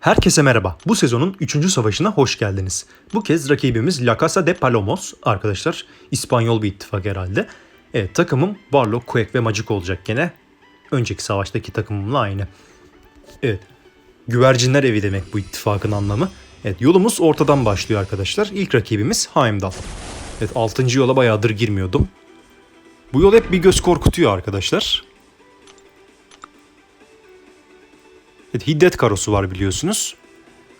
Herkese merhaba. Bu sezonun 3. savaşına hoş geldiniz. Bu kez rakibimiz La Casa de Palomos arkadaşlar. İspanyol bir ittifak herhalde. Evet takımım Warlock, Quake ve Magic olacak gene. Önceki savaştaki takımımla aynı. Evet. Güvercinler evi demek bu ittifakın anlamı. Evet yolumuz ortadan başlıyor arkadaşlar. İlk rakibimiz Heimdall. Evet 6. yola bayağıdır girmiyordum. Bu yol hep bir göz korkutuyor arkadaşlar. Hiddet karosu var biliyorsunuz.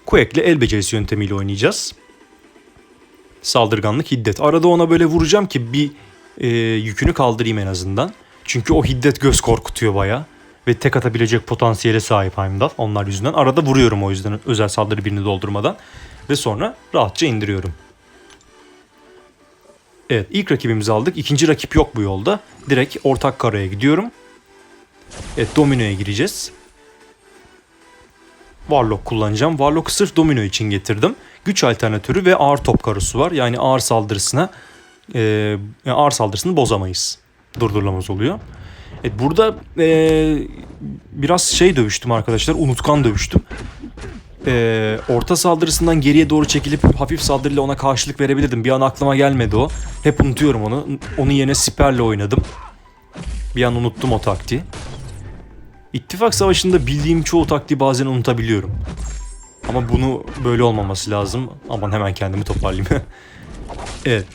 Quake'le el becerisi yöntemiyle oynayacağız. Saldırganlık hiddet. Arada ona böyle vuracağım ki bir e, yükünü kaldırayım en azından. Çünkü o hiddet göz korkutuyor baya. Ve tek atabilecek potansiyele sahip Heimdall. Onlar yüzünden. Arada vuruyorum o yüzden özel saldırı birini doldurmadan. Ve sonra rahatça indiriyorum. Evet ilk rakibimizi aldık. İkinci rakip yok bu yolda. Direkt ortak karaya gidiyorum. Evet dominoya gireceğiz. Warlock kullanacağım. Warlock'u sırf domino için getirdim. Güç alternatörü ve ağır top karosu var. Yani ağır saldırısına e, ağır saldırısını bozamayız. Durdurulamaz oluyor. Evet, burada e, biraz şey dövüştüm arkadaşlar. Unutkan dövüştüm. E, orta saldırısından geriye doğru çekilip hafif saldırıyla ona karşılık verebilirdim. Bir an aklıma gelmedi o. Hep unutuyorum onu. Onun yerine siperle oynadım. Bir an unuttum o taktiği. İttifak savaşında bildiğim çoğu taktiği bazen unutabiliyorum. Ama bunu böyle olmaması lazım. Aman hemen kendimi toparlayayım. evet.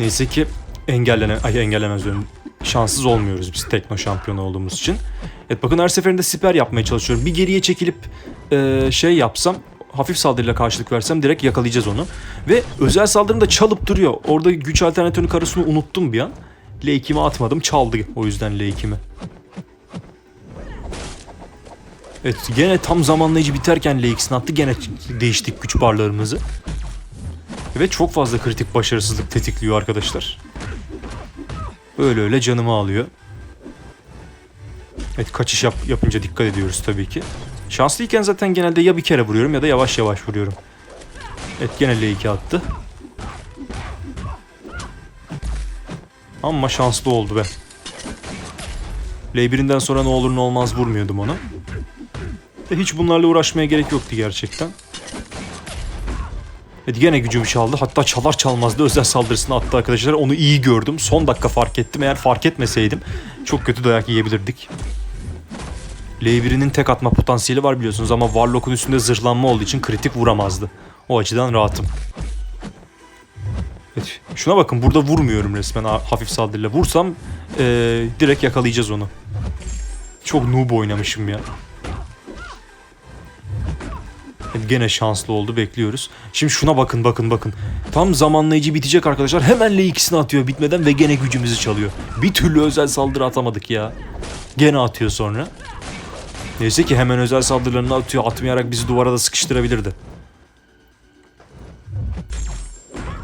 Neyse ki engellene ay engellemez diyorum. Şanssız olmuyoruz biz tekno şampiyonu olduğumuz için. Evet bakın her seferinde siper yapmaya çalışıyorum. Bir geriye çekilip e, şey yapsam hafif saldırıyla karşılık versem direkt yakalayacağız onu. Ve özel saldırım da çalıp duruyor. Orada güç alternatörünün karısını unuttum bir an. L2'mi atmadım çaldı o yüzden L2'mi. Evet gene tam zamanlayıcı biterken LX'ini attı. Gene değiştik güç barlarımızı. Ve çok fazla kritik başarısızlık tetikliyor arkadaşlar. Öyle öyle canımı alıyor. Evet kaçış yap, yapınca dikkat ediyoruz tabii ki. Şanslıyken zaten genelde ya bir kere vuruyorum ya da yavaş yavaş vuruyorum. Evet gene L2 attı. Ama şanslı oldu be. L1'inden sonra ne olur ne olmaz vurmuyordum onu. Ve hiç bunlarla uğraşmaya gerek yoktu gerçekten. Evet gene gücümü çaldı. Hatta çalar çalmaz da özel saldırısını attı arkadaşlar. Onu iyi gördüm. Son dakika fark ettim. Eğer fark etmeseydim çok kötü dayak yiyebilirdik. L1'inin tek atma potansiyeli var biliyorsunuz ama Warlock'un üstünde zırhlanma olduğu için kritik vuramazdı. O açıdan rahatım. Evet, şuna bakın burada vurmuyorum resmen hafif saldırıyla. Vursam ee, direkt yakalayacağız onu. Çok noob oynamışım ya. Gene şanslı oldu bekliyoruz. Şimdi şuna bakın bakın bakın. Tam zamanlayıcı bitecek arkadaşlar. Hemen L2'sini atıyor bitmeden ve gene gücümüzü çalıyor. Bir türlü özel saldırı atamadık ya. Gene atıyor sonra. Neyse ki hemen özel saldırılarını atıyor. Atmayarak bizi duvara da sıkıştırabilirdi.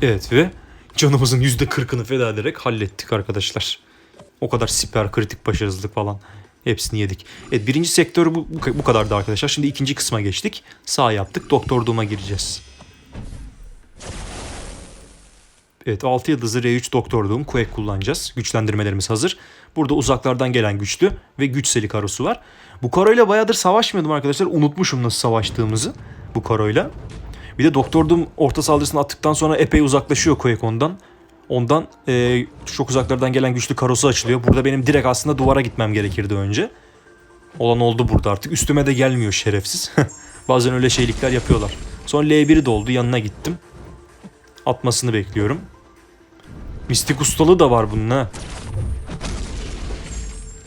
Evet ve canımızın %40'ını feda ederek hallettik arkadaşlar. O kadar siper kritik başarısızlık falan. Hepsini yedik. Evet birinci sektör bu, bu kadardı arkadaşlar. Şimdi ikinci kısma geçtik. Sağ yaptık. Doktor Doom'a gireceğiz. Evet 6 yıldızlı R3 Doktor Doom Quake kullanacağız. Güçlendirmelerimiz hazır. Burada uzaklardan gelen güçlü ve güç seli karosu var. Bu karoyla bayağıdır savaşmıyordum arkadaşlar. Unutmuşum nasıl savaştığımızı bu karoyla. Bir de Doktor Doom orta saldırısını attıktan sonra epey uzaklaşıyor Quake ondan. Ondan e, çok uzaklardan gelen güçlü karosu açılıyor. Burada benim direkt aslında duvara gitmem gerekirdi önce. Olan oldu burada artık. Üstüme de gelmiyor şerefsiz. Bazen öyle şeylikler yapıyorlar. Sonra L1'i doldu yanına gittim. Atmasını bekliyorum. Mistik ustalığı da var bunun ha.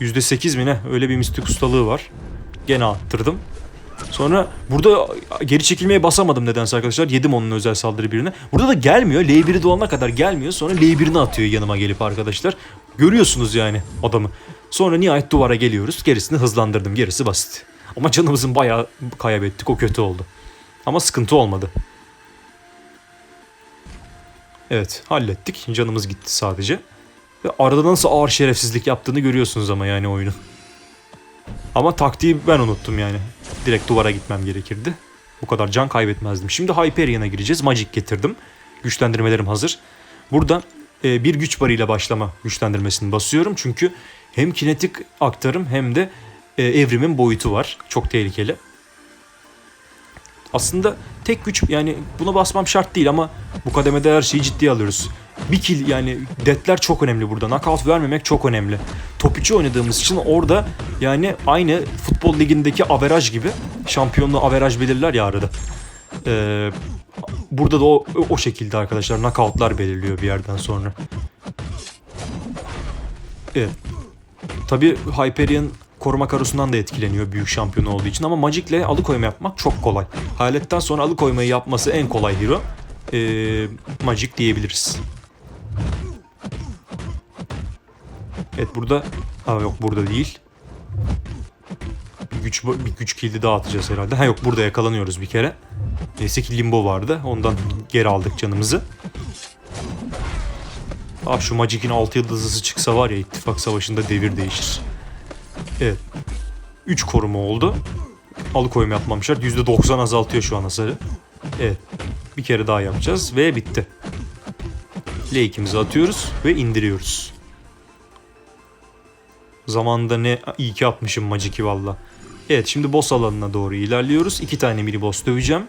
%8 mi ne? Öyle bir mistik ustalığı var. Gene attırdım. Sonra burada geri çekilmeye basamadım nedense arkadaşlar. Yedim onun özel saldırı birine. Burada da gelmiyor. L1'i dolana kadar gelmiyor. Sonra L1'ini atıyor yanıma gelip arkadaşlar. Görüyorsunuz yani adamı. Sonra nihayet duvara geliyoruz. Gerisini hızlandırdım. Gerisi basit. Ama canımızın bayağı kaybettik. O kötü oldu. Ama sıkıntı olmadı. Evet hallettik. Canımız gitti sadece. Ve arada nasıl ağır şerefsizlik yaptığını görüyorsunuz ama yani oyunu. Ama taktiği ben unuttum yani. Direkt duvara gitmem gerekirdi. Bu kadar can kaybetmezdim. Şimdi Hyperion'a gireceğiz. Magic getirdim. Güçlendirmelerim hazır. Burada e, bir güç barıyla başlama güçlendirmesini basıyorum. Çünkü hem kinetik aktarım hem de e, evrimin boyutu var. Çok tehlikeli. Aslında tek güç yani buna basmam şart değil ama bu kademede her şeyi ciddiye alıyoruz. Bir kill yani detler çok önemli burada. Knockout vermemek çok önemli. Top 3'ü oynadığımız için orada yani aynı futbol ligindeki averaj gibi şampiyonluğu averaj belirler ya arada. Ee, burada da o, o şekilde arkadaşlar knockoutlar belirliyor bir yerden sonra. Evet. Tabi Hyperion koruma karosundan da etkileniyor büyük şampiyon olduğu için ama Magic'le alıkoyma yapmak çok kolay. Hayaletten sonra alıkoymayı yapması en kolay hero. Ee, Magic diyebiliriz. Evet burada... Ha yok burada değil. Bir güç, bir güç kilidi daha atacağız herhalde. Ha yok burada yakalanıyoruz bir kere. Neyse ki limbo vardı. Ondan geri aldık canımızı. Ah şu Magic'in 6 yıldızlısı çıksa var ya ittifak savaşında devir değişir. Evet. 3 koruma oldu. Alıkoyma yapmamışlar. %90 azaltıyor şu an hasarı. Evet. Bir kere daha yapacağız ve bitti. L2'mizi atıyoruz ve indiriyoruz. Zamanında ne iyi ki atmışım Magic'i valla. Evet şimdi boss alanına doğru ilerliyoruz. İki tane mini boss döveceğim.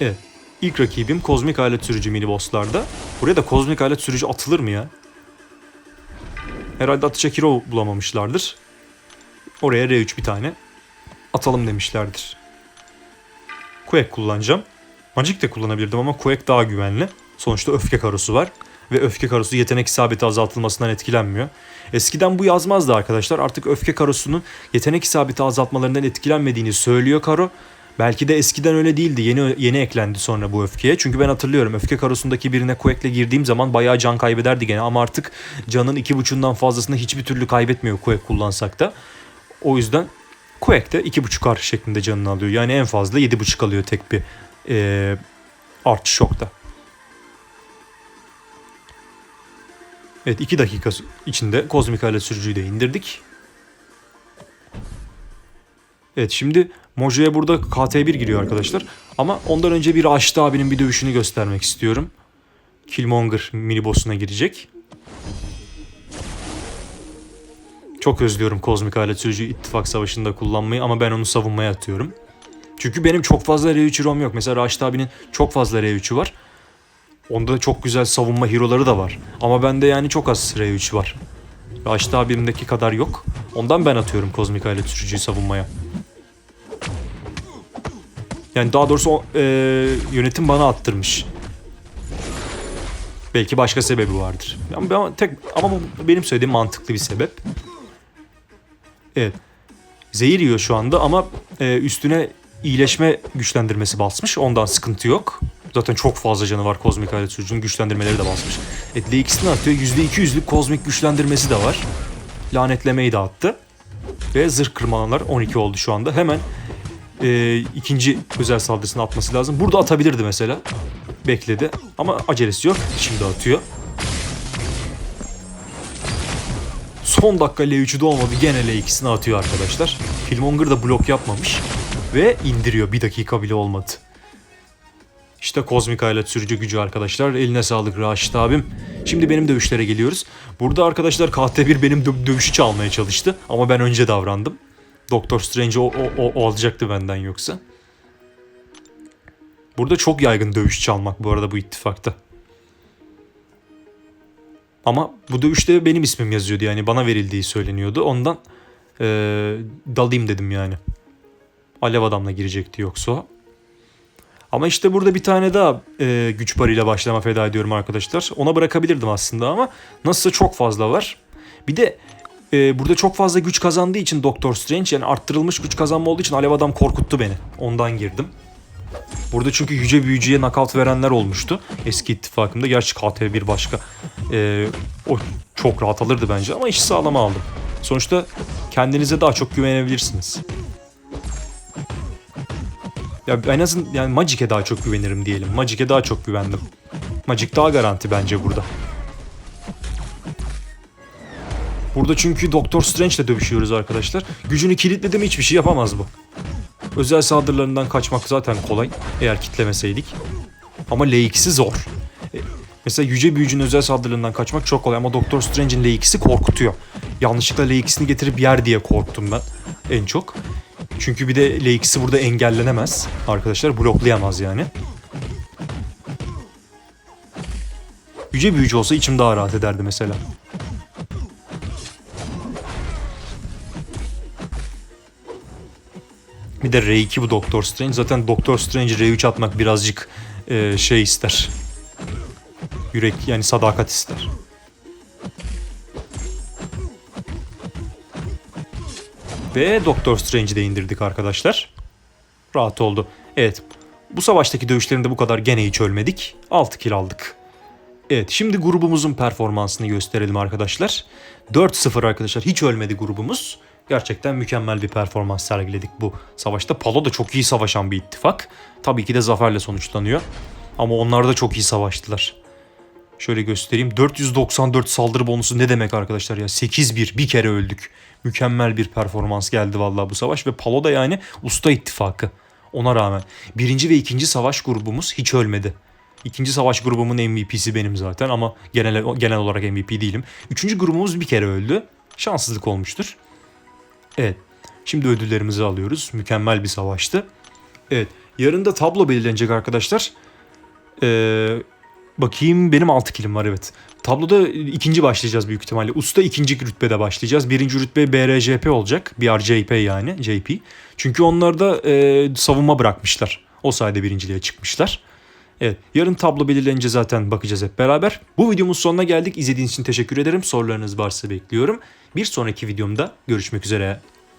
Evet. İlk rakibim kozmik alet sürücü mini bosslarda. Buraya da kozmik alet sürücü atılır mı ya? Herhalde atacak hero bulamamışlardır. Oraya R3 bir tane atalım demişlerdir. Quake kullanacağım. Magic de kullanabilirdim ama Quake daha güvenli. Sonuçta öfke karosu var. Ve öfke karosu yetenek isabeti azaltılmasından etkilenmiyor. Eskiden bu yazmazdı arkadaşlar. Artık öfke karosunun yetenek isabeti azaltmalarından etkilenmediğini söylüyor karo. Belki de eskiden öyle değildi. Yeni yeni eklendi sonra bu öfkeye. Çünkü ben hatırlıyorum öfke karosundaki birine Quake'le girdiğim zaman bayağı can kaybederdi gene. Ama artık canın iki buçuğundan fazlasını hiçbir türlü kaybetmiyor Quake kullansak da. O yüzden Quake'de iki buçuk artı şeklinde canını alıyor. Yani en fazla yedi buçuk alıyor tek bir ee, artı şokta. Evet 2 dakika içinde kozmik alet sürücüyü de indirdik. Evet şimdi Mojo'ya burada KT1 giriyor arkadaşlar. Ama ondan önce bir Aştı abinin bir dövüşünü göstermek istiyorum. Killmonger mini boss'una girecek. Çok özlüyorum kozmik alet sürücü ittifak savaşında kullanmayı ama ben onu savunmaya atıyorum. Çünkü benim çok fazla R3 hero'm yok. Mesela Raşit abinin çok fazla R3'ü var. Onda çok güzel savunma hero'ları da var. Ama bende yani çok az R3 var. Raşit abimdeki kadar yok. Ondan ben atıyorum kozmik alet sürücüyü savunmaya. Yani daha doğrusu o, e, yönetim bana attırmış. Belki başka sebebi vardır. Ama, ama tek ama bu benim söylediğim mantıklı bir sebep. Evet. Zehir yiyor şu anda ama e, üstüne iyileşme güçlendirmesi basmış. Ondan sıkıntı yok. Zaten çok fazla canı var kozmik alet sürücünün güçlendirmeleri de basmış. Evet L2'sini atıyor. %200'lük kozmik güçlendirmesi de var. Lanetlemeyi de attı. Ve zırh kırmalar 12 oldu şu anda. Hemen e, ikinci özel saldırısını atması lazım. Burada atabilirdi mesela. Bekledi. Ama acelesi yok. Şimdi atıyor. Son dakika L3'ü de olmadı. Gene L2'sini atıyor arkadaşlar. Killmonger da blok yapmamış. Ve indiriyor. Bir dakika bile olmadı. İşte kozmik alet sürücü gücü arkadaşlar. Eline sağlık Raşit abim. Şimdi benim dövüşlere geliyoruz. Burada arkadaşlar KT1 benim dö- dövüşü çalmaya çalıştı. Ama ben önce davrandım. Doktor Strange o, o, o, alacaktı benden yoksa. Burada çok yaygın dövüş çalmak bu arada bu ittifakta. Ama bu dövüşte benim ismim yazıyordu yani bana verildiği söyleniyordu. Ondan ee, dalayım dedim yani. Alev adamla girecekti yoksa. Ama işte burada bir tane daha e, güç barıyla başlama feda ediyorum arkadaşlar. Ona bırakabilirdim aslında ama nasılsa çok fazla var. Bir de e, burada çok fazla güç kazandığı için Doktor Strange yani arttırılmış güç kazanma olduğu için Alev Adam korkuttu beni. Ondan girdim. Burada çünkü yüce büyücüye knockout verenler olmuştu. Eski ittifakımda. Gerçi KT1 başka. E, o çok rahat alırdı bence ama işi sağlama aldım. Sonuçta kendinize daha çok güvenebilirsiniz. Ya en azından yani Magic'e daha çok güvenirim diyelim. Magic'e daha çok güvendim. Magic daha garanti bence burada. Burada çünkü Doktor Strange ile dövüşüyoruz arkadaşlar. Gücünü kilitledi mi hiçbir şey yapamaz bu. Özel saldırılarından kaçmak zaten kolay eğer kitlemeseydik. Ama L2'si zor. E, mesela Yüce Büyücü'nün özel saldırılarından kaçmak çok kolay ama Doktor Strange'in L2'si korkutuyor. yanlışlıkla L2'sini getirip yer diye korktum ben en çok. Çünkü bir de L2'si burada engellenemez arkadaşlar. Bloklayamaz yani. Yüce büyücü olsa içim daha rahat ederdi mesela. Bir de R2 bu Doctor Strange. Zaten Doctor Strange R3 atmak birazcık e, şey ister. Yürek yani sadakat ister. Ve Doctor Strange'i de indirdik arkadaşlar. Rahat oldu. Evet. Bu savaştaki dövüşlerinde bu kadar gene hiç ölmedik. 6 kill aldık. Evet şimdi grubumuzun performansını gösterelim arkadaşlar. 4-0 arkadaşlar hiç ölmedi grubumuz. Gerçekten mükemmel bir performans sergiledik bu savaşta. Palo da çok iyi savaşan bir ittifak. Tabii ki de zaferle sonuçlanıyor. Ama onlar da çok iyi savaştılar. Şöyle göstereyim. 494 saldırı bonusu ne demek arkadaşlar ya? 8-1 bir kere öldük. Mükemmel bir performans geldi vallahi bu savaş ve Palo da yani usta ittifakı. Ona rağmen birinci ve ikinci savaş grubumuz hiç ölmedi. İkinci savaş grubumun MVP'si benim zaten ama genel genel olarak MVP değilim. Üçüncü grubumuz bir kere öldü. Şanssızlık olmuştur. Evet. Şimdi ödüllerimizi alıyoruz. Mükemmel bir savaştı. Evet. Yarın da tablo belirlenecek arkadaşlar. Ee, bakayım benim 6 kilim var evet. Tabloda ikinci başlayacağız büyük ihtimalle. Usta ikinci rütbede başlayacağız. Birinci rütbe BRJP olacak. BRJP yani JP. Çünkü onlar da e, savunma bırakmışlar. O sayede birinciliğe çıkmışlar. Evet yarın tablo belirlenince zaten bakacağız hep beraber. Bu videomun sonuna geldik. İzlediğiniz için teşekkür ederim. Sorularınız varsa bekliyorum. Bir sonraki videomda görüşmek üzere.